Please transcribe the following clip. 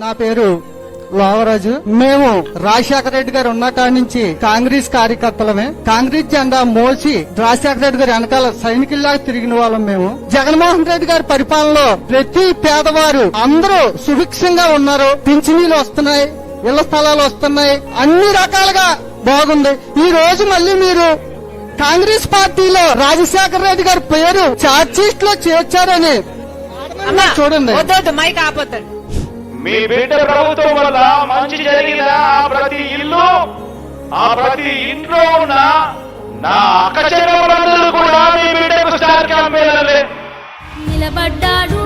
నా పేరు లోవరాజు. మేము రాజశేఖర రెడ్డి గారు ఉన్న కాడి నుంచి కాంగ్రెస్ కార్యకర్తలమే. కాంగ్రెస్ జెండా మోసి రాజశేఖర రెడ్డి గారి వెనకాల సైనికుల్లాగా తిరిగిన వాళ్ళం మేము. జగన్మోహన్ రెడ్డి గారి పరిపాలనలో ప్రతి పేదవారు అందరూ సుభిక్షంగా ఉన్నారు. పింఛనీలు వస్తున్నాయి ఇళ్ళ స్థలాలు వస్తున్నాయి అన్ని రకాలుగా బాగుంది. ఈ రోజు మళ్ళీ మీరు కాంగ్రెస్ పార్టీలో రాజశేఖర రెడ్డి గారి పేరు చార్జ్షీట్లో చేర్చారని చూడండి. మైక్ ఆపొద్దండి. మీ బిడ్డ ప్రభుత్వం వల్ల మంచి జరిగిన ఆ ప్రతి ఇల్లు ఆ ప్రతి ఇంట్లో ఉన్న నా అక్క చెల్లెమ్మలందరూ కూడా మీ బిడ్డకు స్టార్ క్యాంపెయినర్లే నిలబడ్డాడు